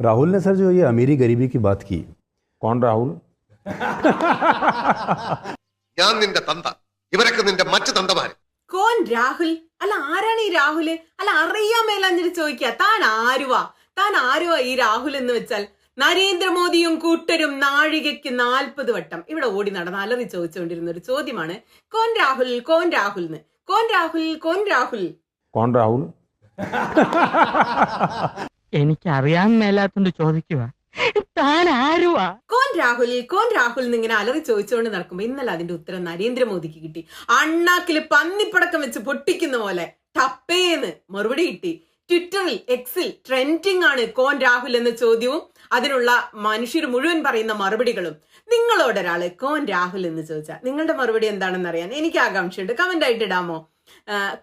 राहुल ने सर जो ये अमीरी गरीबी की बात की कौन राहुल ഞാൻ നിന്റെ തന്ത ഇവരൊക്കെ നിന്റെ മറ്റു തന്തമാര് കോൻ രാഹുൽ അല്ല ആരാണ് ഈ രാഹുല് അല്ല അറിയാൻ മേലാഞ്ഞിട്ട് ചോദിക്കുക താൻ ആരുവാ താൻ ആരുവാ ഈ രാഹുൽ എന്ന് വെച്ചാൽ നരേന്ദ്രമോദിയും കൂട്ടരും നാഴികയ്ക്ക് നാൽപ്പത് വട്ടം ഇവിടെ ഓടി നടന്ന് അലറി ചോദിച്ചുകൊണ്ടിരുന്ന ഒരു ചോദ്യമാണ് കോൻ രാഹുൽ കോൻ രാഹുൽ എന്ന് കോൻ രാഹുൽ കോൻ രാഹുൽ कौन राहुल എനിക്ക് അറിയാൻ മേലാത്തോണ്ട് ചോദിക്കുക താൻ ആരുവാ കോൻ രാഹുൽ കോൻ രാഹുൽ ഇങ്ങനെ അലറി ചോദിച്ചുകൊണ്ട് നടക്കുമ്പോ ഇന്നലെ അതിന്റെ ഉത്തരം നരേന്ദ്രമോദിക്ക് കിട്ടി. അണ്ണാക്കിൽ പന്നിപ്പടക്കം വെച്ച് പൊട്ടിക്കുന്ന പോലെ ടപ്പേന്ന് മറുപടി കിട്ടി. ട്വിറ്ററിൽ എക്സിൽ ട്രെൻഡിങ് ആണ് കോൻ രാഹുൽ എന്ന ചോദ്യവും അതിനുള്ള മനുഷ്യർ മുഴുവൻ പറയുന്ന മറുപടികളും. നിങ്ങളോട് ഒരാൾ കോൻ രാഹുൽ എന്ന് ചോദിച്ചാൽ നിങ്ങളുടെ മറുപടി എന്താണെന്ന് അറിയാൻ എനിക്ക് ആകാംക്ഷയുണ്ട്. കമന്റ് ആയിട്ട് ഇടാമോ?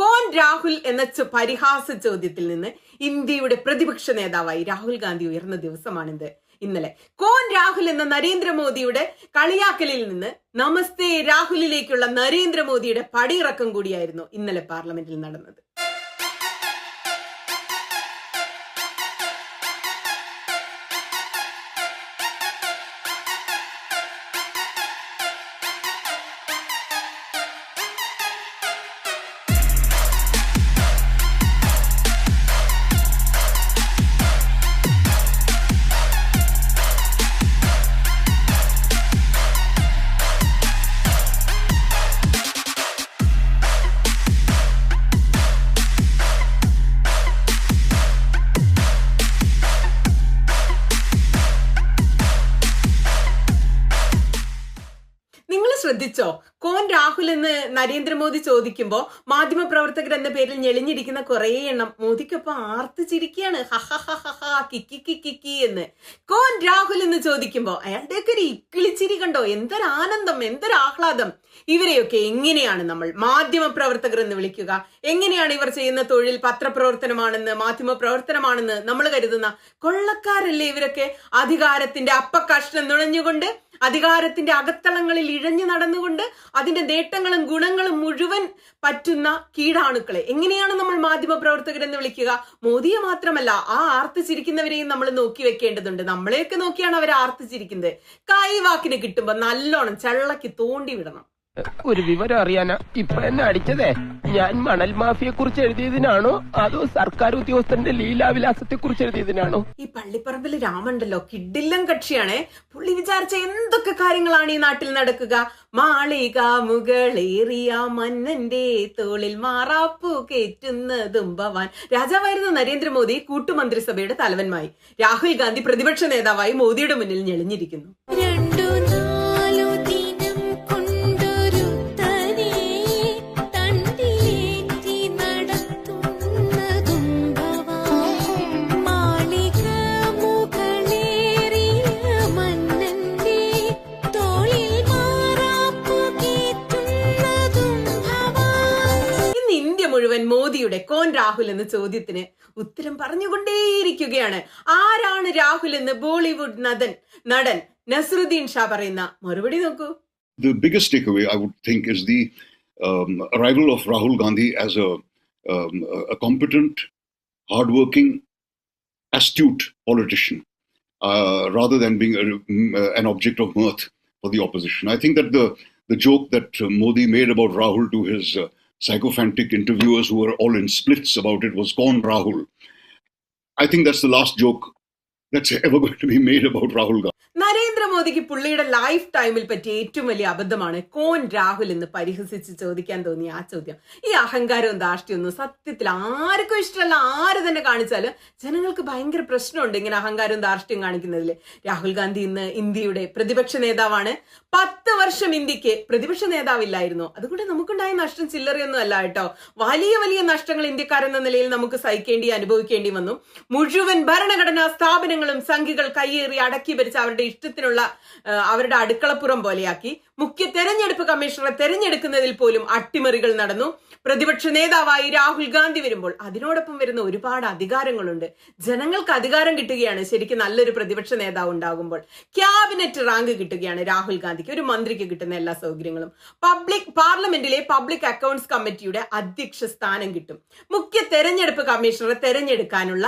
കോൻ രാഹുൽ എന്ന പരിഹാസ ചോദ്യത്തിൽ നിന്ന് ഇന്ത്യയുടെ പ്രതിപക്ഷ നേതാവായി രാഹുൽ ഗാന്ധി ഉയർന്ന ദിവസമാണിത്. ഇന്നലെ കോൻ രാഹുൽ എന്ന നരേന്ദ്രമോദിയുടെ കളിയാക്കലിൽ നിന്ന് നമസ്തേ രാഹുലിലേക്കുള്ള നരേന്ദ്രമോദിയുടെ പടിയിറക്കം കൂടിയായിരുന്നു ഇന്നലെ പാർലമെന്റിൽ നടന്നത്. ശ്രദ്ധിച്ചോ? കോൻ രാഹുൽ എന്ന് നരേന്ദ്രമോദി ചോദിക്കുമ്പോ മാധ്യമപ്രവർത്തകർ എന്ന പേരിൽ ഞെളിഞ്ഞിരിക്കുന്ന കുറേ എണ്ണം മോദിക്കൊപ്പം ആർത്ത് ചിരിക്കുകയാണ് കിക്കി കിക്കി എന്ന്. കോൻ രാഹുൽ എന്ന് ചോദിക്കുമ്പോ അയാളുടെയൊക്കെ ഒരു ഇക്കിളിച്ചിരി കണ്ടോ? എന്തൊരു ആനന്ദം എന്തൊരു ഇവരെയൊക്കെ എങ്ങനെയാണ് നമ്മൾ മാധ്യമ പ്രവർത്തകർ എന്ന് വിളിക്കുക? എങ്ങനെയാണ് ഇവർ ചെയ്യുന്ന തൊഴിൽ പത്രപ്രവർത്തനമാണെന്ന് മാധ്യമ പ്രവർത്തനമാണെന്ന് നമ്മൾ കരുതുന്ന? കൊള്ളക്കാരല്ലേ ഇവരൊക്കെ? അധികാരത്തിന്റെ അപ്പക്കഷ്ണം നുഴഞ്ഞുകൊണ്ട് അധികാരത്തിന്റെ അകത്തളങ്ങളിൽ ഇഴഞ്ഞു നടന്നുകൊണ്ട് അതിന്റെ നേട്ടങ്ങളും ഗുണങ്ങളും മുഴുവൻ പറ്റുന്ന കീടാണുക്കളെ. എങ്ങനെയാണ് നമ്മൾ മാധ്യമ പ്രവർത്തകരെന്ന് വിളിക്കുക? മോദിയെ മാത്രമല്ല ആ ആർത്തിച്ചിരിക്കുന്നവരെയും നമ്മൾ നോക്കി വെക്കേണ്ടതുണ്ട്. നമ്മളെയൊക്കെ നോക്കിയാണ് അവർ ആർത്തിച്ചിരിക്കുന്നത്. കൈവാക്കിന് കിട്ടുമ്പോൾ നല്ലോണം ചള്ളക്ക് തോണ്ടി വിടണം. ഒരു വിവരം അറിയാനാ. ഇപ്പൊ എന്നെ അടിച്ചതേ? ഞാൻ മണൽ മാഫിയെ കുറിച്ച് എഴുതിയതിനാണോ? അതോ സർക്കാർ ഉദ്യോഗസ്ഥന്റെ ലീലാവിലാസത്തെ കുറിച്ച് എഴുതിയതിനാണോ? ഈ പള്ളിപ്പറമ്പിൽ രാമണ്ടല്ലോ കിഡില്ലം കക്ഷിയാണേ. പുള്ളി വിചാരിച്ച എന്തൊക്കെ കാര്യങ്ങളാണ് ഈ നാട്ടിൽ നടക്കുക? മാളിക മുകളേറിയ മന്നന്റെ തോളിൽ മാറാപ്പു കയറ്റുന്നതും ഭവാൻ. രാജാവായിരുന്ന നരേന്ദ്രമോദി കൂട്ടുമന്ത്രിസഭയുടെ തലവന്മായി. രാഹുൽ ഗാന്ധി പ്രതിപക്ഷ നേതാവായി മോദിയുടെ മുന്നിൽ ഞെളിഞ്ഞിരിക്കുന്നു. കോൻ രാഹുൽ എന്ന ചോദ്യത്തിന് ഉത്തരം പറഞ്ഞുകൊണ്ടേയിരിക്കുകയാണ് ആരാണ് രാഹുൽ എന്ന് ബോളിവുഡ് നടൻ നടൻ നസറുദ്ദീൻ ഷാ പറയുന്ന മറുപടി നോക്കൂ the biggest takeaway, I would think, is the um, arrival of Rahul Gandhi as a, um, a competent, hardworking, astute politician, uh, rather than being a, mm, uh, an object of mirth for the opposition. I think that the the joke that uh, Modi made about Rahul to his uh, sycophantic interviewers who were all in splits about it was gone Rahul. I think that's the last joke that's ever going to be made about Rahul Gandhi. നരേന്ദ്രമോദിക്ക് പുള്ളിയുടെ life ടൈമിൽ പറ്റിയ ഏറ്റവും വലിയ അബദ്ധമാണ് കോൻ രാഹുൽ എന്ന് പരിഹസിച്ച് ചോദിക്കാൻ തോന്നി ആ ചോദ്യം. ഈ അഹങ്കാരവും ധാർഷ്ട്യമൊന്നും സത്യത്തിൽ ആർക്കും ഇഷ്ടമല്ല. ആര് തന്നെ കാണിച്ചാലും ജനങ്ങൾക്ക് ഭയങ്കര പ്രശ്നമുണ്ട് ഇങ്ങനെ അഹങ്കാരവും ധാർഷ്ട്യം കാണിക്കുന്നതിൽ രാഹുൽ ഗാന്ധി ഇന്ന് ഇന്ത്യയുടെ പ്രതിപക്ഷ നേതാവാണ്. പത്ത് വർഷം ഇന്ത്യയ്ക്ക് പ്രതിപക്ഷ നേതാവില്ലായിരുന്നു. അതുകൊണ്ട് നമുക്കുണ്ടായ നഷ്ടം ചില്ലറയൊന്നും അല്ല കേട്ടോ. വലിയ വലിയ നഷ്ടങ്ങൾ ഇന്ത്യക്കാരെന്ന നിലയിൽ നമുക്ക് സഹിക്കേണ്ടി അനുഭവിക്കേണ്ടി വന്നു. മുഴുവൻ ഭരണഘടനാ സ്ഥാപനങ്ങളും സംഘികൾ കയ്യേറി അടക്കി ഭരിച്ച അവരുടെ ഇഷ്ടത്തിനുള്ള അവരുടെ അടുക്കളപ്പുറം പോലെയാക്കി. മുഖ്യ തെരഞ്ഞെടുപ്പ് കമ്മീഷണറെ തെരഞ്ഞെടുക്കുന്നതിൽ പോലും അട്ടിമറികൾ നടന്നു. പ്രതിപക്ഷ നേതാവായി രാഹുൽ ഗാന്ധി വരുമ്പോൾ അതിനോടൊപ്പം വരുന്ന ഒരുപാട് അധികാരങ്ങളുണ്ട്. ജനങ്ങൾക്ക് അധികാരം കിട്ടുകയാണ് ശരിക്കും നല്ലൊരു പ്രതിപക്ഷ നേതാവ് ഉണ്ടാകുമ്പോൾ. ക്യാബിനറ്റ് റാങ്ക് കിട്ടുകയാണ് രാഹുൽ ഗാന്ധിക്ക്. ഒരു മന്ത്രിക്ക് കിട്ടുന്ന എല്ലാ സൗകര്യങ്ങളും. പബ്ലിക് പാർലമെന്റിലെ പബ്ലിക് അക്കൗണ്ട്സ് കമ്മിറ്റിയുടെ അധ്യക്ഷ സ്ഥാനം കിട്ടും. മുഖ്യ തെരഞ്ഞെടുപ്പ് കമ്മീഷണറെ തെരഞ്ഞെടുക്കാനുള്ള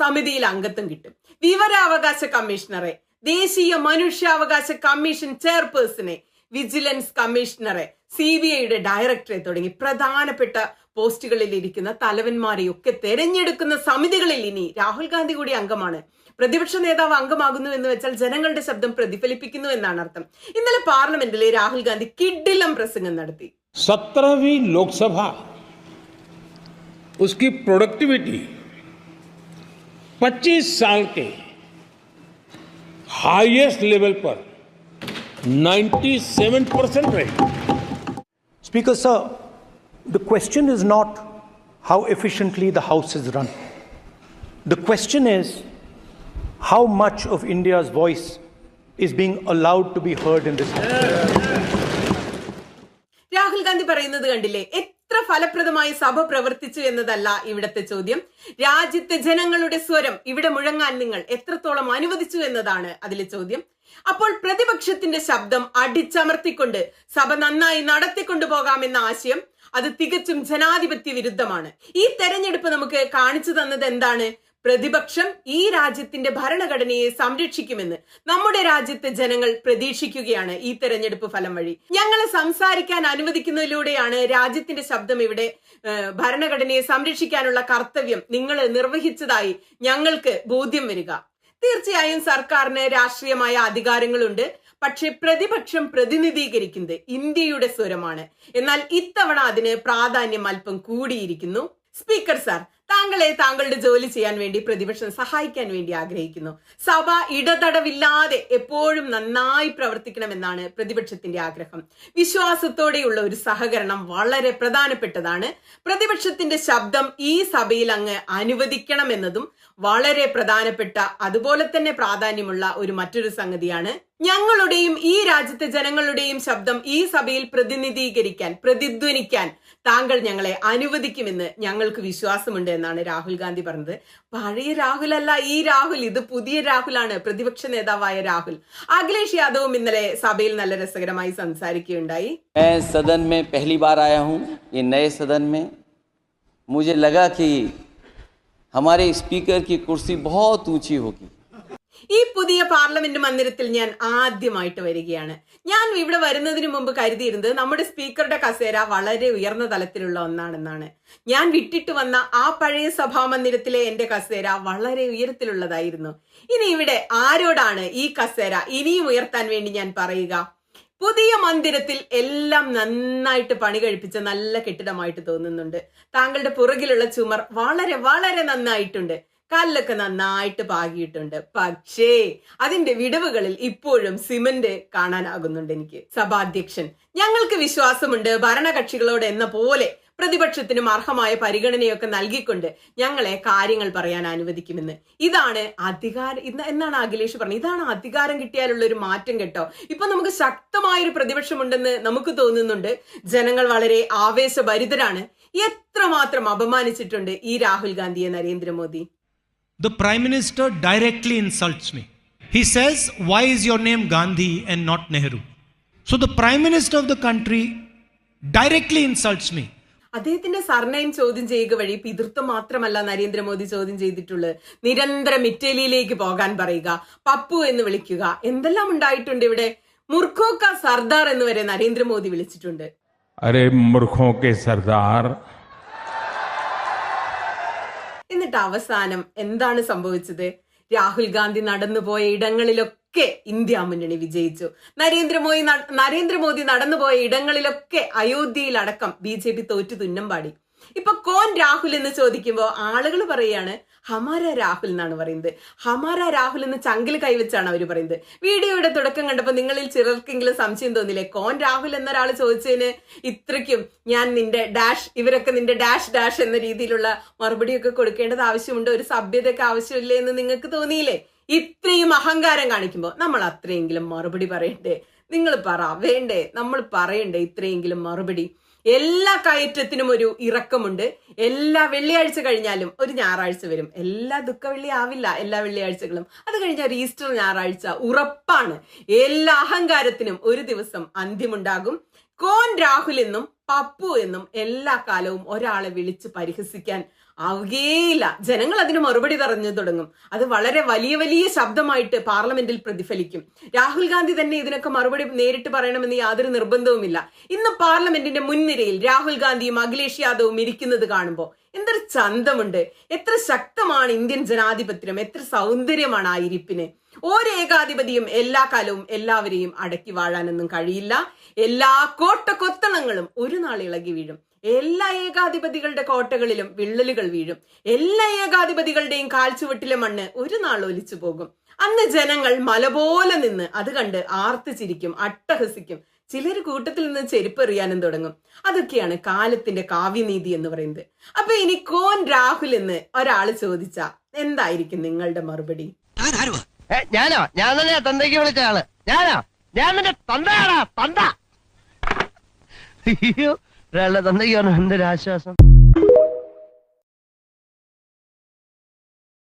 സമിതിയിൽ അംഗത്വം കിട്ടും. വിവരാവകാശ കമ്മീഷണറെ ദേശീയ മനുഷ്യാവകാശ കമ്മീഷൻ ചെയർപേഴ്സണെ വിജിലൻസ് കമ്മീഷണറെ സി ബി ഐയുടെ ഡയറക്ടറെ തുടങ്ങി പ്രധാനപ്പെട്ട പോസ്റ്റുകളിൽ ഇരിക്കുന്ന തലവന്മാരെയൊക്കെ തെരഞ്ഞെടുക്കുന്ന സമിതികളിൽ ഇനി രാഹുൽ ഗാന്ധി കൂടി അംഗമാണ് പ്രതിപക്ഷ നേതാവ് അംഗമാകുന്നു എന്ന് വെച്ചാൽ ജനങ്ങളുടെ ശബ്ദം പ്രതിഫലിപ്പിക്കുന്നു എന്നാണ് അർത്ഥം ഇന്നലെ പാർലമെന്റിലെ രാഹുൽ ഗാന്ധി കിഡിലം പ്രസംഗം നടത്തി सत्रहवीं लोकसभा उसकी प्रोडक्टिविटी 25 साल के हाईएस्ट लेवल पर 97 परसेंट रही Speaker, sir, the question is not how efficiently the House is run. The question is how much of India's voice is being allowed to be heard in this House. Rahul Gandhi പറയുന്നത് കണ്ടില്ലേ എത്ര ഫലപ്രദമായി സഭ പ്രവർത്തിച്ചു എന്നതല്ല ഇവിടത്തെ ചോദ്യം. രാജ്യത്തെ ജനങ്ങളുടെ സ്വരം ഇവിടെ മുഴങ്ങാൻ നിങ്ങൾ എത്രത്തോളം അനുവദിച്ചു എന്നതാണ് അതിലെ ചോദ്യം. അപ്പോൾ പ്രതിപക്ഷത്തിന്റെ ശബ്ദം അടിച്ചമർത്തിക്കൊണ്ട് സഭ നന്നായി നടത്തിക്കൊണ്ടു പോകാമെന്ന ആശയം അത് തികച്ചും ജനാധിപത്യ വിരുദ്ധമാണ്. ഈ തെരഞ്ഞെടുപ്പ് നമുക്ക് കാണിച്ചു തന്നത് എന്താണ്? പ്രതിപക്ഷം ഈ രാജ്യത്തിന്റെ ഭരണഘടനയെ സംരക്ഷിക്കുമെന്ന് നമ്മുടെ രാജ്യത്തെ ജനങ്ങൾ പ്രതീക്ഷിക്കുകയാണ് ഈ തെരഞ്ഞെടുപ്പ് ഫലം വഴി. ഞങ്ങളെ സംസാരിക്കാൻ അനുവദിക്കുന്നതിലൂടെയാണ് രാജ്യത്തിന്റെ ശബ്ദം ഇവിടെ ഭരണഘടനയെ സംരക്ഷിക്കാനുള്ള കർത്തവ്യം നിങ്ങൾ നിർവഹിച്ചതായി ഞങ്ങൾക്ക് ബോധ്യം വരിക. തീർച്ചയായും സർക്കാരിന് രാഷ്ട്രീയമായ അധികാരങ്ങളുണ്ട്. പക്ഷെ പ്രതിപക്ഷം പ്രതിനിധീകരിക്കുന്നത് ഇന്ത്യയുടെ സ്വരമാണ്. എന്നാൽ ഇത്തവണ അതിന് പ്രാധാന്യം അല്പം കൂടിയിരിക്കുന്നു. സ്പീക്കർ സാർ താങ്കളെ താങ്കളുടെ ജോലി ചെയ്യാൻ വേണ്ടി പ്രതിപക്ഷം സഹായിക്കാൻ വേണ്ടി ആഗ്രഹിക്കുന്നു. സഭ ഇടതടവില്ലാതെ എപ്പോഴും നന്നായി പ്രവർത്തിക്കണമെന്നാണ് പ്രതിപക്ഷത്തിന്റെ ആഗ്രഹം. വിശ്വാസത്തോടെയുള്ള ഒരു സഹകരണം വളരെ പ്രധാനപ്പെട്ടതാണ്. പ്രതിപക്ഷത്തിന്റെ ശബ്ദം ഈ സഭയിൽ അങ്ങ് അനുവദിക്കണമെന്നതും വളരെ പ്രധാനപ്പെട്ട അതുപോലെ തന്നെ പ്രാധാന്യമുള്ള ഒരു മറ്റൊരു സംഗതിയാണ് ഞങ്ങളുടെയും ഈ രാജ്യത്തെ ജനങ്ങളുടെയും ശബ്ദം ഈ സഭയിൽ പ്രതിനിധീകരിക്കാൻ പ്രതിധ്വനിക്കാൻ താങ്കൾ ഞങ്ങളെ അനുവദിക്കുമെന്ന് ഞങ്ങൾക്ക് വിശ്വാസമുണ്ട് എന്നാണ് രാഹുൽ ഗാന്ധി പറഞ്ഞത് പഴയ രാഹുൽ അല്ല ഈ രാഹുൽ ഇത് പുതിയ രാഹുലാണ് പ്രതിപക്ഷ നേതാവായ രാഹുൽ അഖിലേഷ് യാദവും ഇന്നലെ സഭയിൽ നല്ല രസകരമായി സംസാരിക്കുകയുണ്ടായി मैं सदन में पहली बार आया हूं ये नए सदन में मुझे लगा कि हमारे स्पीकर की कुर्सी बहुत ऊंची होगी ഈ പുതിയ പാർലമെന്റ് മന്ദിരത്തിൽ ഞാൻ ആദ്യമായിട്ട് വരികയാണ്. ഞാൻ ഇവിടെ വരുന്നതിന് മുമ്പ് കരുതിയിരുന്നത് നമ്മുടെ സ്പീക്കറുടെ കസേര വളരെ ഉയർന്ന തലത്തിലുള്ള ഒന്നാണെന്നാണ്. ഞാൻ വിട്ടിട്ട് വന്ന ആ പഴയ സഭാ മന്ദിരത്തിലെ എന്റെ കസേര വളരെ ഉയരത്തിലുള്ളതായിരുന്നു. ഇനി ഇവിടെ ആരോടാണ് ഈ കസേര ഇനിയും ഉയർത്താൻ വേണ്ടി ഞാൻ പറയുക? പുതിയ മന്ദിരത്തിൽ എല്ലാം നന്നായിട്ട് പണി കഴിപ്പിച്ച നല്ല കെട്ടിടമായിട്ട് തോന്നുന്നുണ്ട്. താങ്കളുടെ പുറകിലുള്ള ചുമർ വളരെ വളരെ നന്നായിട്ടുണ്ട്. കല്ലൊക്കെ നന്നായിട്ട് പാകിയിട്ടുണ്ട്. പക്ഷേ അതിന്റെ വിടവുകളിൽ ഇപ്പോഴും സിമന്റ് കാണാനാകുന്നുണ്ട് എനിക്ക്. സഭാധ്യക്ഷൻ ഞങ്ങൾക്ക് വിശ്വാസമുണ്ട്. ഭരണകക്ഷികളോട് എന്ന പോലെ പ്രതിപക്ഷത്തിനും അർഹമായ പരിഗണനയൊക്കെ നൽകിക്കൊണ്ട് ഞങ്ങളെ കാര്യങ്ങൾ പറയാൻ അനുവദിക്കുമെന്ന്. ഇതാണ് അധികാരം എന്നാണ് അഖിലേഷ് പറഞ്ഞത്? ഇതാണ് അധികാരം കിട്ടിയാലുള്ള ഒരു മാറ്റം കേട്ടോ. ഇപ്പൊ നമുക്ക് ശക്തമായൊരു പ്രതിപക്ഷമുണ്ടെന്ന് നമുക്ക് തോന്നുന്നുണ്ട്. ജനങ്ങൾ വളരെ ആവേശഭരിതരാണ്. എത്രമാത്രം അപമാനിച്ചിട്ടുണ്ട് ഈ രാഹുൽ ഗാന്ധിയെ Narendra Modi. the Prime Minister directly insults me. He says, Why is your name Gandhi and not Nehru? So the Prime Minister of the country directly insults me. അദ്ദേഹത്തിന്റെ സർനെയിം ചോദ്യം ചെയ്യുക വഴി പിതൃത്വം മാത്രമല്ല നരേന്ദ്രമോദി ചോദ്യം ചെയ്തിട്ടുള്ളത് നിരന്തരം ഇറ്റലിയിലേക്ക് പോകാൻ പറയുക പപ്പു എന്ന് വിളിക്കുക എന്തെല്ലാം ഉണ്ടായിട്ടുണ്ട് ഇവിടെ മുർഖോക്ക സർദാർ എന്ന് വരെ നരേന്ദ്രമോദി വിളിച്ചിട്ടുണ്ട് അരേ മുർഖോക്കെ സർദാർ എന്നിട്ട് അവസാനം എന്താണ് സംഭവിച്ചത്? രാഹുൽ ഗാന്ധി നടന്നുപോയ ഇടങ്ങളിലൊക്കെ ഇന്ത്യ മുന്നണി വിജയിച്ചു. നരേന്ദ്രമോദി നരേന്ദ്രമോദി നടന്നുപോയ ഇടങ്ങളിലൊക്കെ അയോധ്യയിലടക്കം ബി ജെ പി തോറ്റു തുന്നം പാടി ഇപ്പൊ കോൻ രാഹുൽ എന്ന് ചോദിക്കുമ്പോൾ ആളുകൾ പറയാണ് ഹമാര രാഹുൽ എന്നാണ് പറയുന്നത്. ഹമാര രാഹുൽ എന്ന് ചങ്കിൽ കൈവച്ചാണ് അവർ പറയുന്നത്. വീഡിയോയുടെ തുടക്കം കണ്ടപ്പോൾ നിങ്ങളിൽ ചിലർക്കെങ്കിലും സംശയം തോന്നില്ലേ? കോൻ രാഹുൽ എന്നൊരാൾ ചോദിച്ചതിന് ഇത്രയ്ക്കും ഞാൻ നിന്റെ ഡാഷ് ഇവരൊക്കെ നിന്റെ ഡാഷ് ഡാഷ് എന്ന രീതിയിലുള്ള മറുപടിയൊക്കെ കൊടുക്കേണ്ടത് ആവശ്യമുണ്ട് ഒരു സഭ്യതയൊക്കെ ആവശ്യമില്ലേ എന്ന് നിങ്ങൾക്ക് തോന്നിയില്ലേ? ഇത്രയും അഹങ്കാരം കാണിക്കുമ്പോൾ നമ്മൾ അത്രയെങ്കിലും മറുപടി പറയണ്ടേ? നിങ്ങൾ പറ വേണ്ടേ? നമ്മൾ പറയണ്ടേ ഇത്രയെങ്കിലും മറുപടി? എല്ലാ കയറ്റത്തിനും ഒരു ഇറക്കമുണ്ട്. എല്ലാ വെള്ളിയാഴ്ച കഴിഞ്ഞാലും ഒരു ഞായറാഴ്ച വരും. എല്ലാ ദുഃഖ വെള്ളി ആവില്ല എല്ലാ വെള്ളിയാഴ്ചകളും. അത് കഴിഞ്ഞാൽ ഒരു ഈസ്റ്റർ ഞായറാഴ്ച ഉറപ്പാണ്. എല്ലാ അഹങ്കാരത്തിനും ഒരു ദിവസം അന്ത്യമുണ്ടാകും. കോൻ രാഹുൽ എന്നും പപ്പു എന്നും എല്ലാ കാലവും ഒരാളെ വിളിച്ച് പരിഹസിക്കാൻ ആവുകേയില്ല. ജനങ്ങൾ അതിന് മറുപടി പറഞ്ഞു തുടങ്ങും. അത് വളരെ വലിയ വലിയ ശബ്ദമായിട്ട് പാർലമെന്റിൽ പ്രതിഫലിക്കും. രാഹുൽ ഗാന്ധി തന്നെ ഇതിനൊക്കെ മറുപടി നേരിട്ട് പറയണമെന്ന് യാതൊരു നിർബന്ധവുമില്ല. ഇന്ന് പാർലമെന്റിന്റെ മുൻനിരയിൽ രാഹുൽ ഗാന്ധിയും അഖിലേഷ് യാദവും ഇരിക്കുന്നത് കാണുമ്പോൾ എന്തൊരു ചന്തമുണ്ട്. എത്ര ശക്തമാണ് ഇന്ത്യൻ ജനാധിപത്യം. എത്ര സൗന്ദര്യമാണ് ആ ഇരിപ്പിന്. ഒരു ഏകാധിപതിയും എല്ലാ കാലവും എല്ലാവരെയും അടക്കി വാഴാനൊന്നും കഴിയില്ല. എല്ലാ കോട്ട കൊത്തളങ്ങളും ഒരു നാൾ ഇളകി വീഴും. എല്ലാ ഏകാധിപതികളുടെ കോട്ടകളിലും വിള്ളലുകൾ വീഴും. എല്ലാ ഏകാധിപതികളുടെയും കാൽച്ചുവട്ടിലെ മണ്ണ് ഒരു നാൾ ഒലിച്ചു പോകും. അന്ന് ജനങ്ങൾ മലപോലെ നിന്ന് അത് കണ്ട് ആർത്തു ചിരിക്കും അട്ടഹസിക്കും. ചിലർ കൂട്ടത്തിൽ നിന്ന് ചെരുപ്പെറിയാനും തുടങ്ങും. അതൊക്കെയാണ് കാലത്തിന്റെ കാവ്യനീതി എന്ന് പറയുന്നത്. അപ്പൊ ഇനി കോൻ രാഹുൽ എന്ന് ഒരാൾ ചോദിച്ച എന്തായിരിക്കും നിങ്ങളുടെ മറുപടി? ഞാനോ? ഞാൻ തന്നെ തന്തയ്ക്ക് വിളിച്ച ആൾ. ഞാനോ? ഞാൻ നിന്റെ തന്തയാടാ തന്ത. തന്തയ്ക്ക് പറഞ്ഞു? എന്തൊരു ആശ്വാസം.